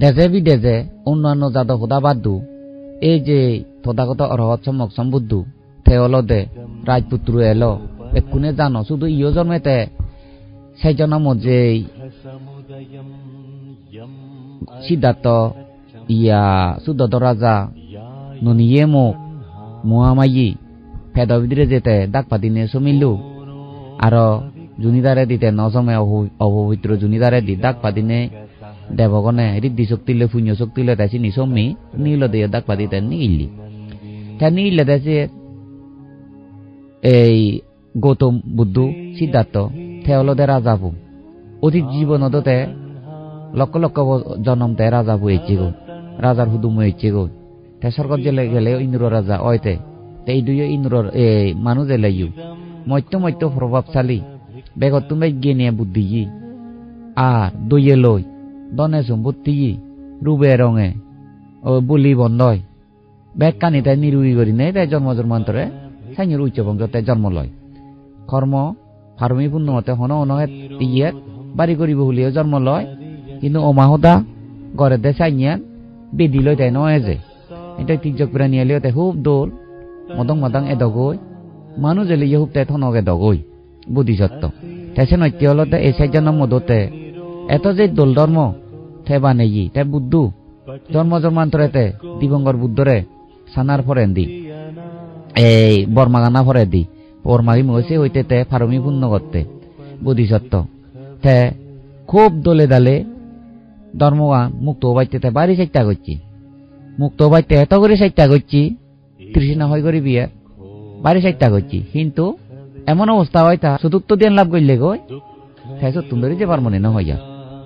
দেশে বিদেশে অন্যান্য যাদব হুদাবাদু, এই যে তথাগত অরহত সম্যক সম্বুদ্ধু থেওলদে রাজপুত্র এলো এক্ষুনে জানো, শুধু ইয় জন্মেতে সেই জন্য মধ্যে সিদ্ধার্থ, ইয়া সুদত রাজা ননিয়ে মোক মুহামাই ফেদবিদিরে যেতে ডাক পাতিনে সমিলু আর জুনিদারে দিতে নজমে অপবিত্র জুনিদারে দি ডাক পাতিনে দেবগণে রিদ্ধি শক্তিলে পুণ্য শক্তিলে তাছি নিসম্মি নীল দিয়ে ডাক পাতিতে নিইলি। তা নিইলে দেশে এই গৌতম বুদ্ধ সিদ্ধার্থ থেওলদে রাজাবু অতীত জীবনতে লক্ষ লক্ষ জন্মতে রাজাবু এচিগো রাজার হুদুমু এচিগো তে স্বর্গত জেলে গেলে ইন্দ্র রাজা অয়তে এই দুই ইন্দ্র মানুষ জেলে ইউ মত্য মত্য প্রভাবশালী বেগত তুমি গেনিয়ে বুদ্ধি আর দইয়ে লই দনে সম্পত্তি রুবে রঙে ও বুলি বন্ধয় বেগ কানি তাই নিরুই করি নেই তাই জন্ম জন্মান্তরে সাইনির উচ্চ বংশতে জন্ম লয় কর্ম ফার্মি পূর্ণমতে হন অনহে ইয়ে বাড়ি করিব হলিও জন্ম লয় কিন্তু অমাহদা দে সাইনিয়ান বেদি লই তাই নয় যে তির্যক প্রাণী এলিও তাই খুব দোল মদং মদং এদগই মানুষ এলি ইয়ে খুব তাই থনক এদগই বুদ্ধিসত্ত্ব তাইছে নৈত্য হলতে সাইজ জন্ম মদতে এত যে দোল ধর্ম থেবা নেই তাই বুদ্ধু জন্ম জন্মান্তরেতে দিবঙ্গর বুদ্ধরে সানার ফরেন দি এই বর্মাগানা ফরে দি বর্মাগি মসে হইতে তে ফারমি পূর্ণ করতে বুদ্ধিসত্ত্ব তে খুব দলে দালে ধর্মগান মুক্ত বাইতে তে বাড়ি চেষ্টা করছি মুক্ত বাইতে এত করে চেষ্টা করছি, তৃষ্ণা হয় করি বিয়ে, বাড়ি চেষ্টা করছি। কিন্তু এমন অবস্থা হয় তা চতুর্থ দিন লাভ করলে গই তাই ধরে যে পারমনে না হইয়া।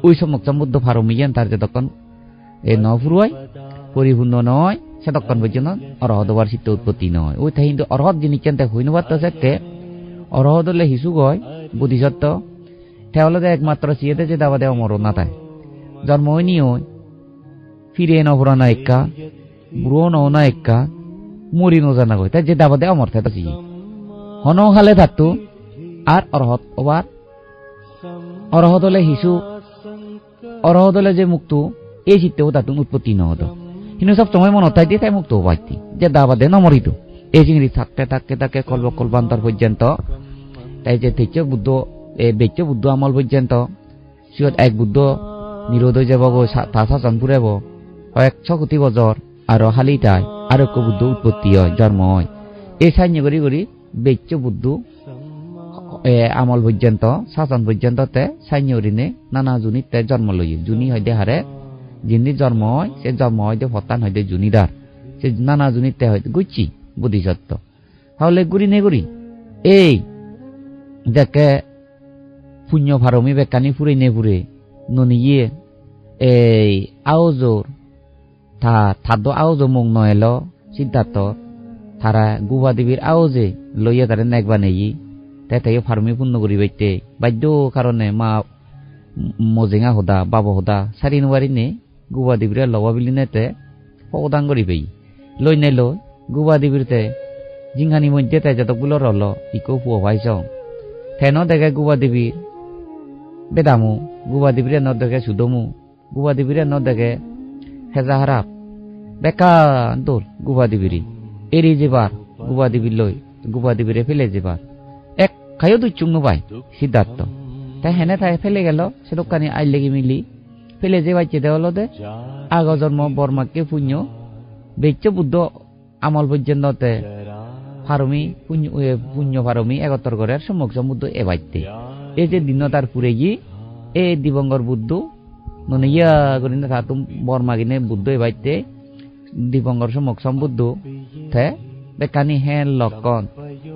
ওই সমক সমুদ্র ফারমিয়ান তার যে তখন, এ ন ফুরুয়াই পরিপূর্ণ নয়, সে তখন পর্যন্ত অরহত বার চিত্ত উৎপত্তি নয়। ওই তাই কিন্তু অরহত জিনিস চিন্তা হইন পারত সেকে অরহত হলে হিসু গয় বুদ্ধিসত্ত্ব তেওলদে একমাত্র সিয়েতে যে দাবা দেওয়া মরণ না তাই। জন্ম হয়নি ওই ফিরে নভরা না একা বুড়ো নও না একা মরি নজানা গই তাই যে দাবাদে দেওয়া মর থাকে হন খালে থাকতো, আর অরহত ওবার অরহত হলে হিসু অরহত হলে যে মুক্ত, এই চিত্তেও তাতুন উৎপত্তি নহত। কিন্তু সব সময় মনত থাকতে তাই মুক্ত পাইতি। যে দাবাদে নমরিত এই চিংড়ি থাকতে থাকতে থাকে কল্প কল্পান্তর পর্যন্ত তাই যে তেজ বুদ্ধ, এ বেচ্য বুদ্ধ আমল পর্যন্ত সিয়ত এক বুদ্ধ নিরোধ যাব গো তা শাসন ফুরাব একশ কোটি বছর আর হালি তাই, আর এক বুদ্ধ উৎপত্তি হয়, জন্ম হয়। এই সাহায্য করি করি বেচ্য বুদ্ধ আমল পর্যন্ত, শাসন পর্যন্ত সাইন্য করিনে নানা জুনি তে জন্ম লই জুনি হইতে হারে যিনি জন্ম হয়, সে জন্ম হইতে ফতান হইতে জুনিদার। সে নানা জুনি তে হইতে গুচ্ছি বুদ্ধিসত্ত্ব তাহলে গুরি নে গুরি এই যাকে পুণ্য ফারমি বেকানি ফুরে নে ফুরে, ননিয়ে, এই আওজোর থা থাদ্য আওজো মুং নয়েল সিদ্ধার্থ তারা গুবা দেবীর আওজে লইয়া তারে নেকবা নেই তাই তাই ফার্মি পূর্ণ করি বাইতে। বাধ্য কারণে মা মজেঙা হদা বাবা হদা সারি নুয়ারি নে গুবা দেবীরে লবা বিলি নেতে পদাং করি পাই লই নে লই গুবা দেবীরতে জিংহানি মধ্যে তাই যতগুলো রল ইকো পুয়া ভাইছ থেন দেখে গুবা দেবীর বেদামু গুবা দেবীরে ন দেখে সুদমু গুবা দেবীরে ন দেখে হেজা হারাপ বেকান তোর গুবা দেবীরি এরি যেবার গুবা দেবীর লই গুবা দেবীরে ফেলে যেবার। এক খাইও দুই চুং পাই সিদ্ধার্থ। তাই হেনে তাই ফেলে গেল সে দোকানে আই লেগে মিলি। ফেলে যে বাইচে দেওয়াল দে। আগ জন্ম বর্মাকে পুণ্য। বেচ্য বুদ্ধ আমল পর্যন্ততে ফারমি, পুণ্য পুণ্য ফারমি একত্তর করে সম্মুখ সমুদ্র এ বাইতে এই যে দিনতার পুরে গি, এ দিবঙ্গর বুদ্ধ। ননে ইয়া করিনে থাতুম বর্মা গিনে বুদ্ধ এ বাইতে দিবঙ্গর সম্মুখ সম্বুদ্ধ থে বেকানি হেন লক্ষণ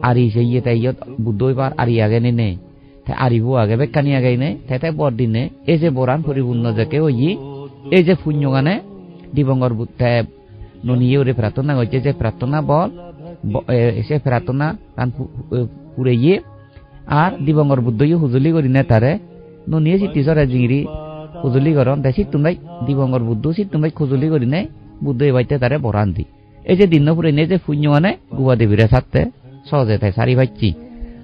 আরি সে ইয়ে তাই ইয়ত বুদ্ধ এবার আরি আগে নে নে তে আরিবো আগে বেকানি আগে নে তে তাই বর দিনে এই যে বরান পরিপূর্ণ যাকে ওই এই যে পুণ্য গানে দিবঙ্গর বুদ্ধে ননিয়ে ওরে প্রার্থনা করছে যে প্রার্থনা বল সে প্রার্থনা কান পুরে ইয়ে আর দিবঙ্গর বুদ্ধ হুজুলি করি না তারে ননিয়ে সিটি সরে জিঙিরি হুজুলি করন সিট তোমরাই দিবঙ্গর বুদ্ধ সিট তোমরাই খুজুলি করি নাই বুদ্ধ এবাইতে তারে বরান দি। এই যে দিন ফুরে নে যে পুণ্য মানে গুয়া দেবীরে সাথে সহজে তাই সারি পাচ্ছি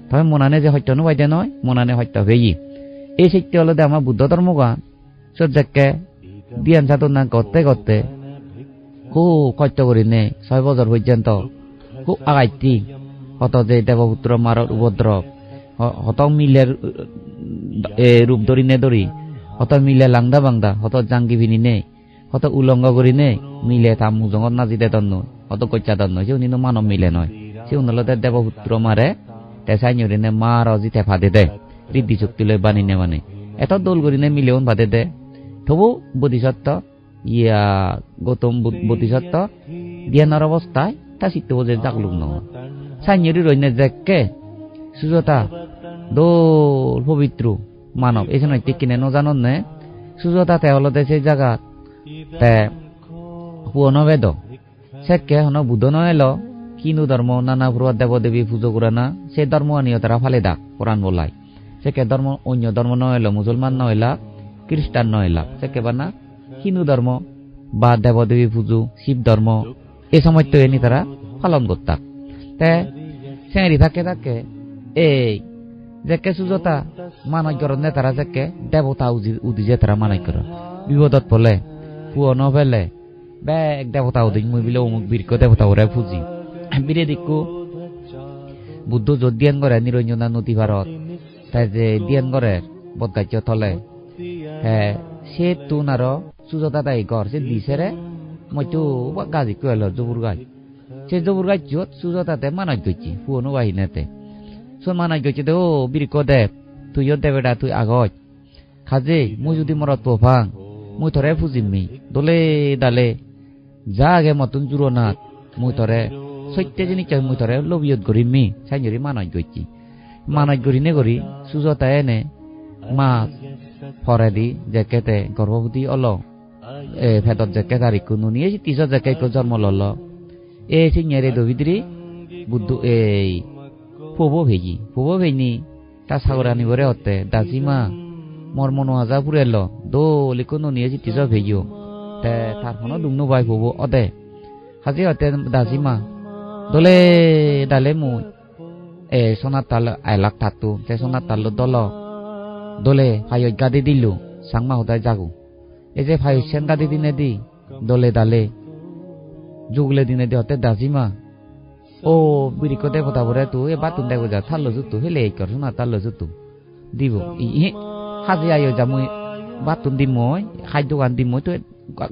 তবে মনানে যে সত্য নুবাইতে নয় মনানে সত্য হয়েই এই সত্য হলো যে আমার বুদ্ধ ধর্মগান সজ্জাকে দিয়ান সাধনা করতে করতে খুব কষ্ট করি নে ছয় বছর পর্যন্ত খুব আগাইতি, হত যে দেবপুত্র মারর উপদ্রব হত মিলের রূপ ধরি নে ধরি হত মিলে লাংদা বাংদা হত জাঙ্গি ভিনি নে হত উলঙ্গ করি নে মিলে তাম মুজঙ্গত নাজিতে তন্ন হত কচ্চা তন্ন সে উনি মানব মিলে নয়। সে উনলতে দেবপুত্র মারে তেসাই নিউরিনে মা রজি তেফা দে দে ঋদ্ধি শক্তি লই বানি নে মানে এত দোল করিনে মিলেউন ভাদে দে। তবু বোধিসত্ত্ব ইয়া গৌতম বোধিসত্ত্ব জ্ঞানের অবস্থায় তা শিখতে বোঝে জাগলুক নয় সাইনিয়রি রইনে জেকে সুজতা, দোল পবিত্র। মানব। এই ঠিক কিনে নজানন নে। সুজতা তে হলতে সেই জায়গা তে পুয়ন বেদ। সেকে হন বুধ নহেল কিনু ধর্ম নানা ফুয়া দেব দেবী পুজো করে না। সেই ধর্ম আনিও তারা ফালে দাক, কোরআন বলাই। সেকে ধর্ম অন্য ধর্ম নহেল মুসলমান নহেলা খ্রিস্টান নহেলা সেকে বানা হিন্দু ধর্ম বা দেবদেবী পুজো, শিব ধর্ম এই সময় তো এনি তারা পালন করতাম তে সেঁড়ি থাকে থাকে, এই যেকে সুজতা মানই করনে তারা যেকে দেবতা উদি যে তারা মানই কর বিপদত পলে পুয়ন ফেলে বেগ দেবতা উদি, মুই বিলে অমুক বীরক দেবতা ওরে ফুজি। বিরে দিকু, বুদ্ধ যত দিয়ান করে নিরঞ্জনা নদী ভারত তাই যে দিয়ান করে বদগাজ্য থলে। হ্যাঁ সে তুন আরও সুজতা তাই ঘর সে দিছেরে মইতো গাজি কয়েল জবুর গাই। সে জবুর গাই যত সুজতাতে গইছি পুয়নো বাহিনেতে। সোন মানাই গইছে দে, ও বিরিক দে, তুই দে বেটা তুই আগত। খাজে, মুই যদি মরত পোফাং মুই থরে ফুজিমমি, দলে দালে। যা আগে মতন জুরনাত মুই থরে সত্যি জিনিস মুই থরে লবিয়ত করিমমি সাইজরি মানাই গইছি মানাই করি নে করি সুজতা এনে, মাছ ফরেদি জেকেতে গর্ভবতী অল। এ ভেতত জেকে তারিখু নুনিয়ে তিস জেকে জন্ম লল। এ সিংহেরে দবিদ্রি বুদ্ধ, এই ফবো ভেজি ফবো ভেজনি তা সাগরানি বরে হতে দাসিমা মর মনো হাজা ফুরেল দলিকো নুনিয়ে তিস ভেজিও তে তার ফোনো দুংনো বাই ফবো অদে। হাজি হতে দাসিমা, দলে ডালে মুই। এ সোনার তাল আইলাক থাকতো। তে সোনার তাল দল। দলে ফাই গাদি দিলু। সাংমা হতাই জাগু। এই যে ফাই সেন গাদি দিনে দি, দলে দালে যুগলে দিনে দি হতে দাজিমা ও বিরিক দেবতা বরে তু এ বাতুন দেখো যা থাল্লো জুতু হেলে এই কর শোনা তাল্লো জুতু দিব ই হাজি আইও যা মুই বাতুন দিম মই খাদ্য গান দিম মই তো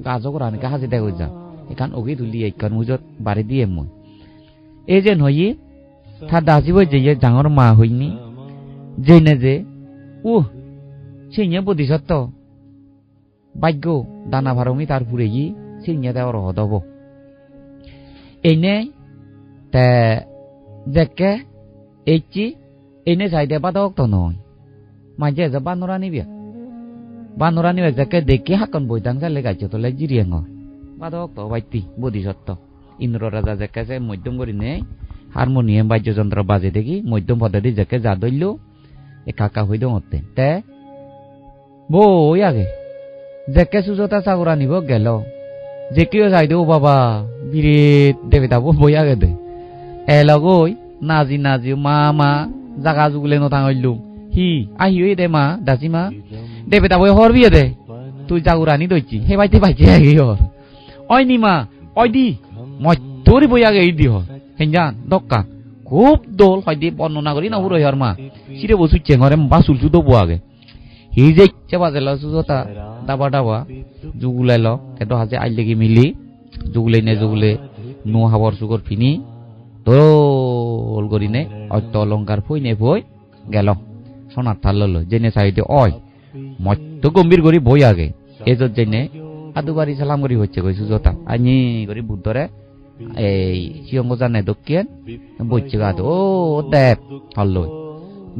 গাজ করা নাকি হাজি দেখো যা এখান ওগি তুলি এই কর মুজত বাড়ি দিয়ে মই এই যে নই থা দাজিব যে ডাঙর মা হইনি যেনে যে উ সিংহে বোধিসত্ত্ব ভাগ্য দানা ভারমি তার পুরে গি সিংহে দেওয়ার হদব এনে তে জেকে এইচি এনে সাইডে বাদক তো নয় মাঝে যে বানরা নিবিয়া বানরা নিবে জেকে দেখি হাকন বইতাং জালে গাইছে তোলে জিরিয়াঙ্গ বাদক তো বাইতি বোধিসত্ত্ব ইন্দ্র রাজা জেকে যে মধ্যম করি নে হারমোনিয়াম বাদ্যযন্ত্র বাজে দেখি মধ্যম পদ্ধতি জেকে যা দইল এ কাকা হই দঙতে তে বই আগে জেকে সুজতা চাগুরা নিব গেল জেকেও যাই দেও বাবা বিরেট দেবে দাবো বই আগে দে এলগই নাজি নাজি মা মা, জাগা জুগলে নথাঙইলু হি আহি ওই দে মা দাসি মা। দেবে দাবো হর বিয়ে দে। তুই জাগুরানি দইছি হে বাইতে বাইছে আগে হর ওই নি, মা ওই দি। মই তোর বই আগে এই দি হর হেঞ্জান দক্কা। খুব দোল হয়দি বর্ণনা করি না হুরো হর মা। সিরে বসু চেঙরে বা সুলসু তো বুয়াগে হি যে চেবা জেল সুজতা দাবা দাবা। জুগুলাই ল কেটো হাজে আইলেগি মিলি, জুগুলাই নে জুগুলে নো হাবর সুগর ফিনি। দোল করিনে অত্য অলঙ্কার ফই নে ফই গেল। সোনার থাল ললো জেনে সাইডে অয়, মত্ত গম্ভীর করি বই আগে। এজত জেনে আদুবারি সালাম করি হচ্ছে কই সুজতা। আনি করি বুদ্ধরে এই সিয়ঙ্গ জানে দক্ষিণ, বইছে গাদ ও দেব হল্লই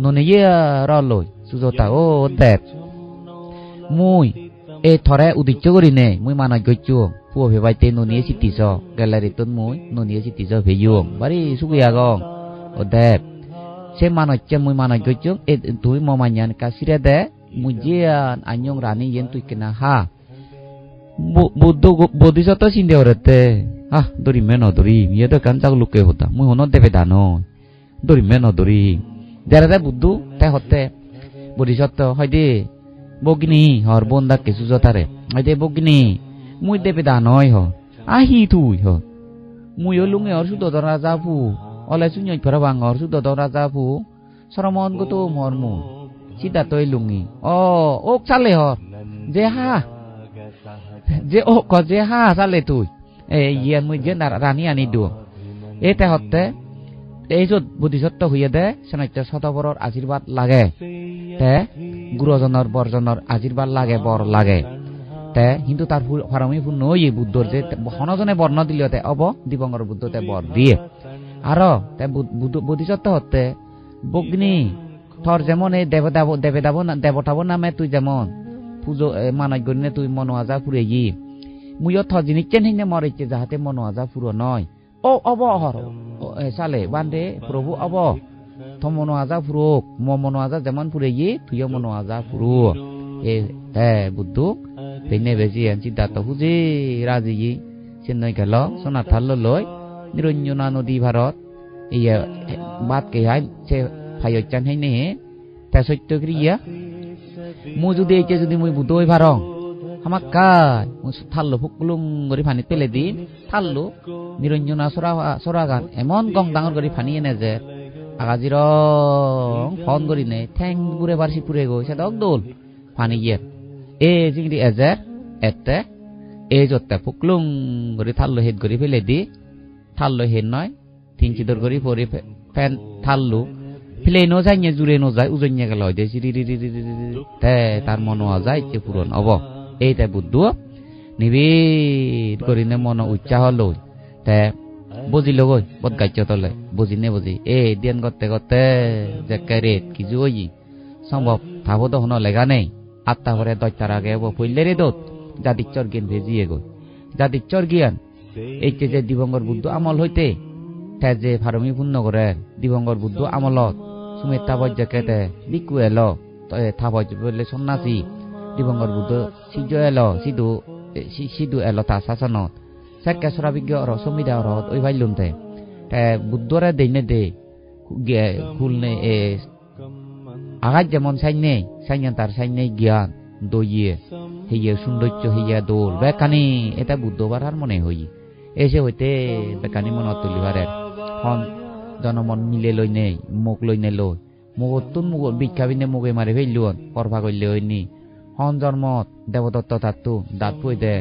ননে ইয়ে রলই সুজতা, ও দেব। মুই এই থরে উদিচ্য করি নে মুই মানা গইছো পুয়া ভেবাইতে ননিয়ে সিটিছ গ্যালারি তোন মুই ননিয়ে সিটিছ ভেয়ুং বারি সুগিয়া গং ও দেব সে মানচ্ছে মুই মানা গইছো এ তুই মমান্যান কাসিরে দে মুই জিয়ান আnyong রানী ইয়েন তুই কেনা হা Buddha ah dori me no dori ye do kan jak luke hota mui hono debe dano dori me no dori dere de buddu te hotte bodhisattva হয়দে বগিনি হর বন্দা কিছু জতারে হয়দে বগিনি মুই দেবে দানয় হ আহি তুই হ। মুই লুঙে অর সুদ রাজা ফু অলে সুnyoi ফেরা বাং অর সুদ রাজা ফু সরমন গতো মরমু সিদা তৈ লুঙি। অ ওক চালে হর যে হা যে ক যে হা চালে তুই। এ ইয়ে মুই যে রানী আনি দিও। এটা হতে এই য'ত বুদ্ধিসত্ব হইয়ে দে সেনাত্য শতবৰৰ আশীৰ্বাদ লাগে। তে গুৰুজনৰ বৰজনৰ আশীৰ্বাদ লাগে বৰ লাগে। তে কিন্তু ফাৰমি ফোন নই বুদ্ধৰ যে হনজনে বৰ্ণ দিলে তে অব দিবংগৰ বুদ্ধ তে বৰ দিয়ে। আৰু, তে বুদ্ধিসত্ব হতে, বগ্নি থর যেমন এই দেবদাব দেবেদাব দেবতাব নামে তুই যেমন, পুজো মানাই গরিনে তুই মনোয়াজা ফুরে গি মুইও থ জিনিস চেন হিনে মরেছে যাহাতে মনোয়াজা ফুরো নয়। ও অব হর সালে বান্দে প্রভু অব। থ মনোয়াজা ফুরুক, ম মনোয়াজা যেমন ফুরে গি তুইও মনোয়াজা ফুরু এ তে বুদ্ধু পেনে বেজি চিন্তা তো হুজি রাজি গি চেন্নাই গেল সোনা থাল্লো লই নিরঞ্জনা নদী ভারত ইয়ে বাদ কে হাই সে ফাইচান হাই নে তা সত্য ক্রিয়া মু যদি এইকে যদি মুই বুদ্ধ হই ভারং কাই মু থাল্লো ফুকলুং গরি ফানি পেলে দি থাল্লো নিরঞ্জনা সরা সরা গান এমন গং ডাঙর গরি ফানি এনে যে আগাজির ফন গরি নে ঠ্যাং পুরে বারসি পুরে গো সে দক দোল ফানি গিয়ে এ জিংরি এজের এতে এ জতে ফুকলুং গরি থাল্লো হেদ গরি ফেলে দি, থাল্লো হেদ নয়, তিন চিদর গরি পরে ফ্যান থাল্লো। ফিলে ন যায় জুড়ে ন যায় উজন্য গেল হয় তে তার মন যায়, যে পূরণ হব এই তাই বুদ্ধ, নিবিড় করিনে মন উচ্চাহ লই তে বুঝিল গই বদ গাইছ তলে। বুঝি নে বুঝি এ দিয়ান করতে করতে যে রেট কিছু ওই সম্ভব থাবো তো হন লেগা নেই। আত্মা ভরে দৈতার আগে হবো ফইলে রে দোত। জাতিচর জ্ঞান ভেজিয়ে গই জাতিচর জ্ঞান। এই যে দিবঙ্গর বুদ্ধ আমল হইতে তে যে ফারমি পূর্ণ করে দিবঙ্গর বুদ্ধ আমলত। সুমেত থাবজ কেতে লিকু এলো থাবজ বলে সন্ন্যাসী। দিবঙ্গর বুদ্ধ সিজ এলো সিধু সিধু এলো তা শাসনত সেকে সরাবিজ্ঞ অর সমিদা অর ওই ভাইলুম তে তে বুদ্ধরে দেইনে দে খুলনে এ আগাজ যেমন সাইনে সাইনে তার সাইনে জ্ঞান দইয়ে হইয়ে সৌন্দর্য হইয়া দোল বেকানি এটা বুদ্ধবার আর মনে হই এসে হইতে বেকানি মনত তুলিবারের হন জনমন মিলে লই নেই মুখ লই নে লই মুগতুন মুগ বিক্ষাবিনে মুগে মারে ফেললুন করভা করলে হইনি হন জন্মত দেবদত্ত তাত্তু দাঁত পুই দে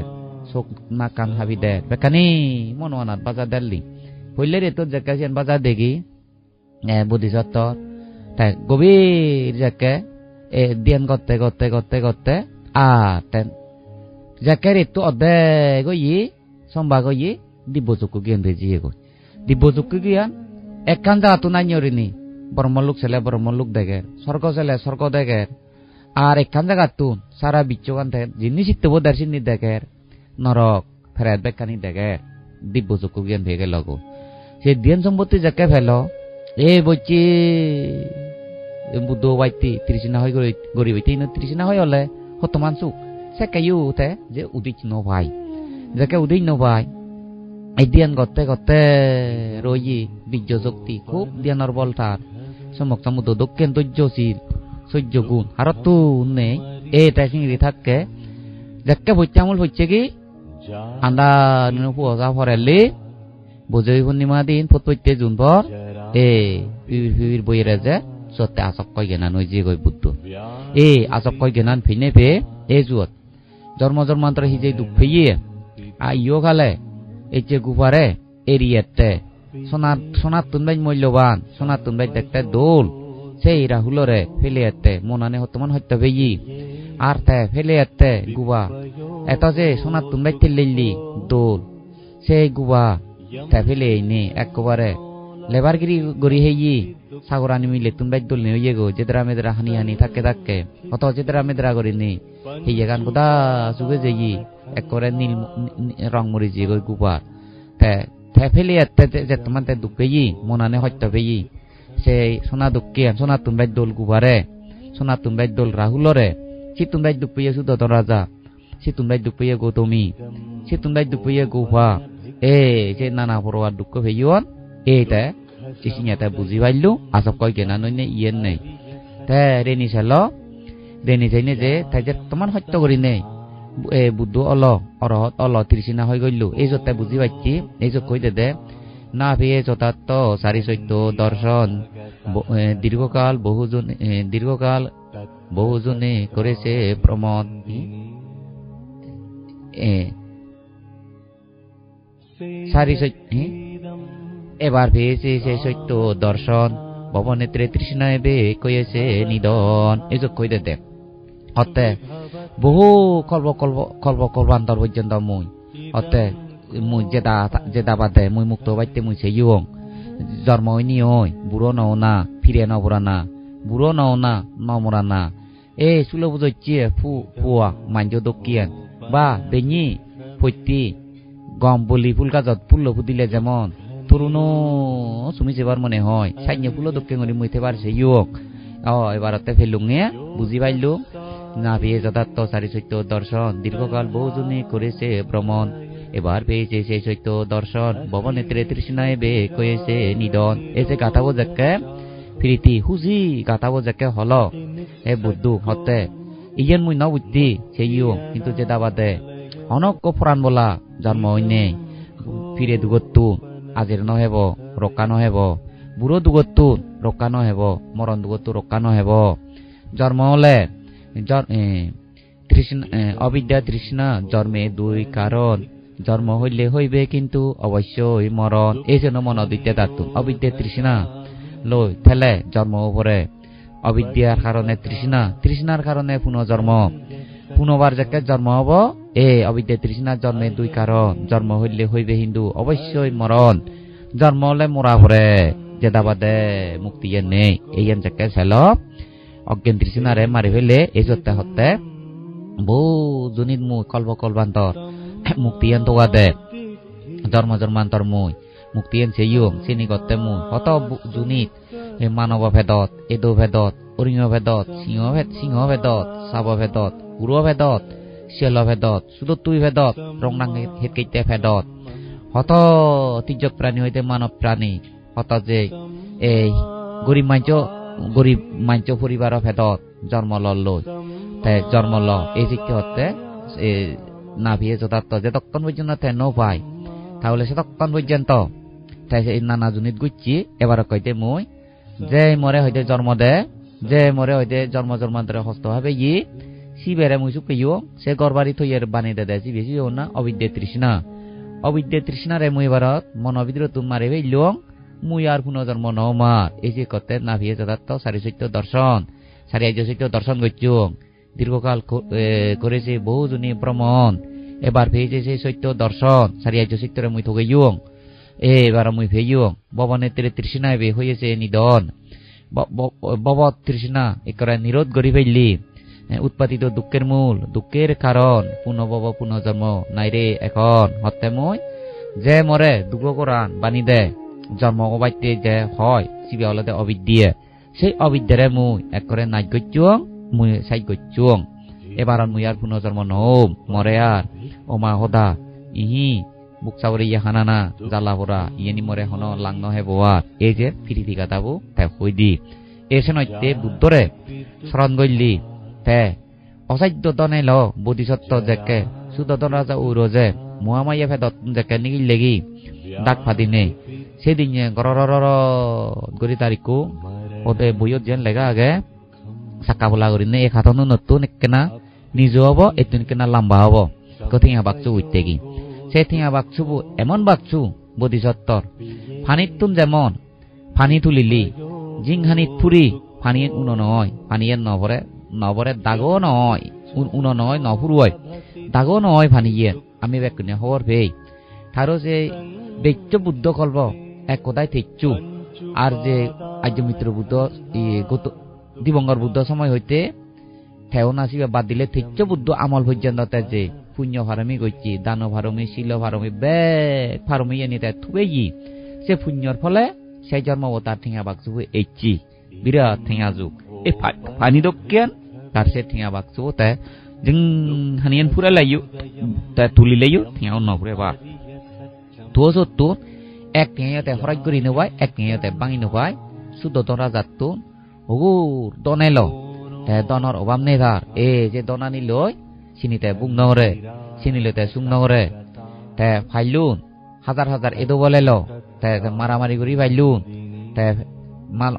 চোখ নাক কান হাবি দে। বেকানি, মন অনাত বাজার দেলি হইলে রে তোর জেকাছিয়ান বাজার দেখি এ বুদ্ধিসত্ত তাই গভীর জেকে। এ, দিয়ান করতে করতে করতে করতে আ তেন জেকে রে তো অদে গই সম্বা গই দিব্য চক্ষু জ্ঞান ভেজিয়ে গই দিব্য চক্ষু জ্ঞান একখান জাহাতো নাই নি ব্রহ্মলোক ছেলে ব্রহ্মলোক দেখে স্বর্গ ছেলে স্বর্গ দেখে আর একখান জায়গা তুন সারা বোধার সিন্নি দেখে নরক ফেরাত বেকানি দেখে দিব্য চক্ষু জ্ঞান ভেগে লগো। সে ধ্যান সম্পত্তি যাকে ফেল, এ বলছি বুদ্ধ বাইতি ত্রিশিনা হয় গরিব ইনো ত্রিশিনা হয় হলে হতমান সুখ সে কাইও উঠে যে উদিচ ন যাকে উদিচ ন এই ধ্যান করতে করতে রই বীর্য শক্তি, খুব ধ্যানের বল তার সমক সমুদ্র দক্ষিণ ধৈর্যশীল সহ্য গুণ। আর তো নেই এটা সিংড়ি থাকে। যাকে আমল হচ্ছে কি আন্দা নিনো পুয়া ফরেলি বুঝই পূর্ণিমা দিন ফটপত্যে জুন পর এ পিবির পিবির বইয়ের যে সত্যি আসক কয় গেনান ওই যে গই বুদ্ধ এ আসক কয় গেনান ফিনে পে এ জুয়ত জন্ম জন্মান্তর হিজে দুঃখ ফেইয়ে আ ইয় খালে এই যে গুফারে এরিয়াতে সোনার সোনার তুনবাই মূল্যবান সোনার তুনবাই দেখতে দোল সেই রাহুলরে ফেলে এতে মনানে হতমান হত্যা বেই আর তে ফেলে এতে গুবা। এত যে সোনার তুনবাই তেলিলি দোল। সেই গুবা তে ফেলে নি একবারে। লেবারগিরি গড়ি হেই সাগরানি মিলে তুনবাই দোল নে হইয়ে গো, যেদরা মেদরা হানি হানি থাকে থাকে। অত যেদরা মেদরা করি নি হেয়ে গান কোদা সুবে যেই একবারে নীল রং মরি যে গই গুবা। তে তে ফেলে এতে যে তোমার তে দুঃখেই মনানে হত্যা পেই সেই সোনা দুঃখে, সোনা তুমবাই দোল গুবারে, সোনা তুমবাই দোল রাহুলরে। সি সুদত রাজা সি তুমবাই দুঃখে গৌতমী সি তুমবাই দুঃখে গুহা এ যে নানা পরোয়ার দুঃখ ভেইয়ন এইটা চিচিঙাতে বুঝি পাইলু আসব কয় কেনা নইনে ইয়েন নেই তে রেনি চাল রেনি চাইনে যে তাই যে তোমার সত্য করি নেই এ বুদ্ধ অল অরহত অল ত্রিচিনা হৈ গইলু এই যতে বুঝি পাইছি এই যত কই দে দে না ভিয়ে যথার্থ দর্শন ব- এ, দীর্ঘকাল বহুজন এ, দীর্ঘকাল বহুজনে করেছে প্রমদ এবার পেয়েছে সে সত্য দর্শন। ভবনেত্রে তৃষ্ণায় বে কয়েছে নিদন এই যে কই দে। অতে বহু কল্প কল্প কল্প কল্পান্তর পর্যন্ত মুই। অতে মুই জেদা জেদা বাদে মুই মুক্ত বাইতে মুই সে ইয়ং। জন্ম ওই, বুড়ো নও না, ফিরে নবরা না। বুড়ো নও না নমরা না এ সুলো বুঝচ্ছে ফু ফুয়া মাঞ্জ দকিয়ান বা বেñi ফইতি গম বলি ফুল গাছত ফুল ফুদিলে যেমন তরুণও তুমি যেবার মনে হয় সাইন্য ফুলো দক্ষে গড়ি মুইতে পারছে ইয়ক অ এবারতে ফেলুঙে বুঝি পাইলু না পেয়ে যথার্থ চারি সত্য দর্শন দীর্ঘকাল বহুজনে করেছে ভ্রমণ এবার পেয়েছে সেই সত্য দর্শন ভবনেত্রে তৃষ্ণায় বে কয়েছে নিদন এসে গাথাবো যাকে প্রীতি হুজি গাথাবো যাকে হল এ বুদ্ধু হতে ইয়েন মুই ন বুদ্ধি সেইও কিন্তু যেটা বাদে অনক ফুরান বলা জন্ম হইনে ফিরে দুগত্তু আজির নহেব রক্কা নহেব বুড়ো দুগত্তু রক্কা নহেব মরণ দুগত্তু রক্কা নহেব জন্ম হলে অবিদ্যা তৃষ্ণা জন্মে দুই কারণ জন্ম হইলে হইবে কিন্তু অবশ্যই মরণ এই জন্য মন অদ্বিতীয় ধাতু অবিদ্যা তৃষ্ণা লই ঠেলে জন্ম উপরে অবিদ্যার কারণে তৃষ্ণা তৃষ্ণার কারণে পুনর্জন্ম পুনবার যাকে জন্ম হব, এ অবিদ্যা তৃষ্ণার জন্মে দুই কারণ জন্ম হইলে হইবে হিন্দু অবশ্যই মরণ জন্ম হলে মরা পরে যেটা বাদে মুক্তি নেই এই যাকে ছেল। অজ্ঞান তৃষ্ণারে মারি ফেলে। এই সত্যি হতে বহু জনিত মুই কল্প কল্পান্তর মুক্তিয়ান তোগা দে। জন্ম জন্মান্তর মুই। মুক্তিয়ান সে ইয়ং চিনি করতে মুই হত জুনিত, এ মানব ভেদত এদো ভেদত অরিঙ ভেদত সিংহ ভেদ সিংহ ভেদত চাব ভেদত উৰ ভেদত। শিয়াল ভেদত সুদতুই ভেদত ৰংনাং হেতকেইতে ভেদত হত তিৰ্যক প্ৰাণী সৈতে মানৱ প্ৰাণী হত যে এই গৰীব মাঞ্চ গৰীব মাঞ্চ পৰিবাৰৰ ভেদত, জন্ম ললৈ তে জন্ম ল, এই শিক্ষা হতে এ না ভিয়ে যথার্থ যে তখন পর্যন্ত তে পায় তাহলে সে তখন পর্যন্ত। তাই এই নানা জুনিত গুচ্ছি এবার কইতে মই, যে মরে হইতে জন্ম দে, যে মরে হইতে জন্ম জন্মান্তরে হস্ত হবে ই, শিবেরে মুই সুকে ইও সে গরবারি থইয়ের বানি দে দেছি বেশি ইও না, অবিদ্যে তৃষ্ণা। অবিদ্যে তৃষ্ণারে মুই এবারত মন অবিদ্র তুম মারে লং মুই আর পুনর্জন্ম ন মার। এই যে কতে না ভিয়ে যথার্থ সারি সত্য দর্শন, সারি আর্য সত্য দর্শন করছুং দীর্ঘকাল করেছে বহুজনী ভ্রমণ। এবার পেয়েছে সেই সত্য দর্শন সারি আর্য সত্যরে মুই থগে ইয়ং এবার মুই ভেইয়ং ববনেত্রে তৃষ্ণায় বে হয়েছে নিদন বব তৃষ্ণা একরা নিরোধ করি ফেললি এ, উৎপাদিত দুঃখের মূল দুঃখের কারণ পুনঃবব পুনঃজন্ম নাই রে এখন হতে মই যে মরে দুঃখ করান বানি দে জন্ম অবাইতে যে হয় সিবে হলতে অবিদ্যে সেই অবিদ্যারে মুই একরে নাই গচ্ছুং মুই সাই গচ্ছুং এবার মুই আর পুনর্জন্ম নম মরে আর ওমা হদা ইহি বুক চাবরে ইয়ে হানানা জ্বালা পরা ইয়েনি মরে হন লাংন হে বোয়ার এই যে ফিরিতি কাটাবো তাই হই দি এসে নইতে বুদ্ধরে স্মরণ গইলি তে অসাধ্য দনে ল বোধিসত্ত্ব জেকে সুদতন রাজা উর যে মুহামাইয়া ফেদত জেকে নিগিল লেগি ডাক ফাদিনে সেদিন গরর গরি তারিখু ওতে বইয়ত যেন লেগা আগে সাকা বলা করিনে এক হাতনো নতুন এককেনা নিজে হব এতুন কেনা লম্বা হব। কথিয়া বাকচু উঠতে কি সে থিয়া বাকচুবু এমন বাকচু বোধিসত্তর ফানিত তুম যেমন, ফানি তুলিলি। জিংহানিত ফুরি ফানিয়ে উনো নয়। ফানিয়ে নভরে নভরে দাগো নয়। উন- নয় নফুরুয় দাগো নয় ফানিয়ে আমি বেকুনে হবর ভেই। তারও যে বেচ্য বুদ্ধ কল্প, এক কথায় থেচ্ছু। আর যে আর্য মিত্র বুদ্ধ ই গত দিবঙ্গর বুদ্ধ সময় হইতে থেও নাচিবা বাদ দিলে থেচ্ছ বুদ্ধ আমল পর্যন্ত যে পুণ্য ভারমি গইছি দান ভারমি, শিল ভারমি বে ফারমি এনে তাই থুবে ই সে পুণ্যর ফলে সে জন্ম অবতার ঠেঙা বাকসু এইচি বিরাট ঠেঙা যুগ। এই ফানি দক্ষেন তার সে ঠেঙা বাকসুব তাই জিং হানিয়ান ফুরা লাইও তাই তুলি লাইও ঠেঙাও নপুরে বা। তো সত্য এক ঠেঙাতে হরাজ করি নেওয়ায় এক ঠেঙাতে বাঙি নেওয়ায় শুদ্ধ রাজার তোন ওগুর দনেল। দনর অভাব নেই ধার এ, যে দনানি লই সিনিতে বুং নগরে সিনিলতে সুং নগরে তে ফাইলুন হাজার হাজার এদো বলেল তে তে মারামারি করি ফাইলুন। তে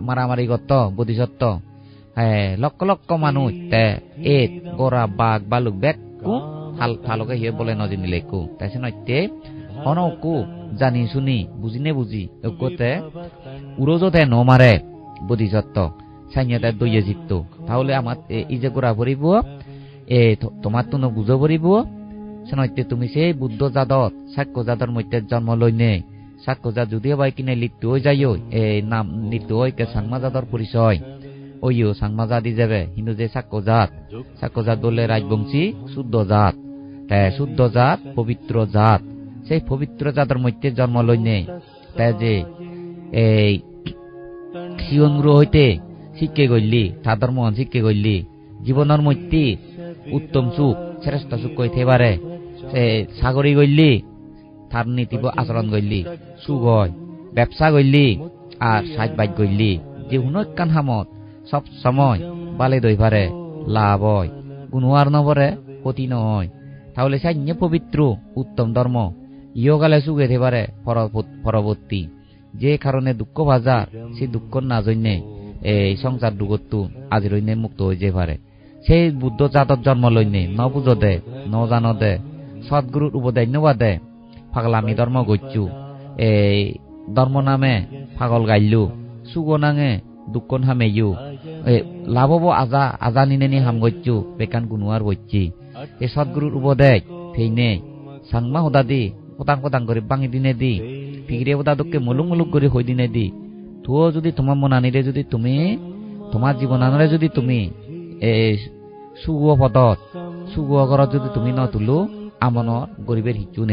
মারামারি করত বুদ্ধিসত্ত্ব হ্যাঁ লক্ষ লক্ষ মানুষ তে, এত গোরা বাঘ, বালুক, বেক, কু, হাল থালকে হিয়ে বলে নজিনিলে কু। তাই নইতে অনকু জানি শুনি বুঝিনে বুঝি ওকতে উড়োজতে ন মারে সাইনিয়াতে দইয়ে জিততো তাহলে আমার এ- যে গোড়া ভরিব, এ তোমার তো বুঝো ভরিব। শোনাইতে তুমি সেই বুদ্ধ জাদত, সাক্ষ্য জাদর মধ্যে জন্ম লইনে সাক্ষ্য জাত যদিও বাই কিনে লিপ্ত হয়ে যাইও এই নাম লিপ্ত হয়ে কে সাংমা জাদর পরিচয়। ওইও সাংমা জাতি যাবে কিন্তু যে সাক্ষ্য জাত। সাক্ষ্য জাত বললে রাজবংশী শুদ্ধ জাত। তাই শুদ্ধ জাত, পবিত্র জাত। সেই পবিত্র জাতের মধ্যে জন্ম লইনে তাই যে এই সিয়নগুলো হইতে শিক্ষে গইলি তাদের মন শিক্ষে গইলি, জীবনের মধ্যে উত্তম সুখ, শ্রেষ্ঠ সুখ পারে সে সাগরি গইলি, তার নীতিব আচরণ গইলি, সুখ হয়, ব্যবসা গইলি, আর সাজ বাজ গইলি যে হুনকান হামত, সব সময় বালে দই পারে লাভ হয় আর নপরে ক্ষতি নহয় তাহলে সাইন্য পবিত্র, উত্তম ধর্ম ইয়গালে সুখ পারে পরবর্ত- যে কারণে দুঃখ বাজার সেই দুঃখ না জন্যে এই সংসার দুগতু আজির অন্যে মুক্ত হয়ে যে পারে সেই বুদ্ধ জাতত জন্ম লইনে ন বুঝো দে, ন জানো দে সদ্গুরুর উপদেশ নবা দে পাগলামি ধর্ম গচ্ছু। এই ধর্ম নামে পাগল গাইলু সুগ নাঙে দুঃখ হামেয়ু এ লাভব আজা আজা নিনে নি হাম গচ্ছু, বেকান গুনুয়ার বচ্ছি এ সদ্গুরুর উপদেশ ফেইনে সাংমা হুদা দি পতাং পতাং করে বাঙি দিনে দি ফিগিরে হুদা দোককে মুলুক মুলুক করে হই দিনে দি তুও যদি তোমার মনানিরে যদি তুমি তোমার জীবনানরে যদি তুমি এই সুগ পদত সুগ ঘৰত যদি তুমি ন তুলো, আমনৰ গরিবের হিচু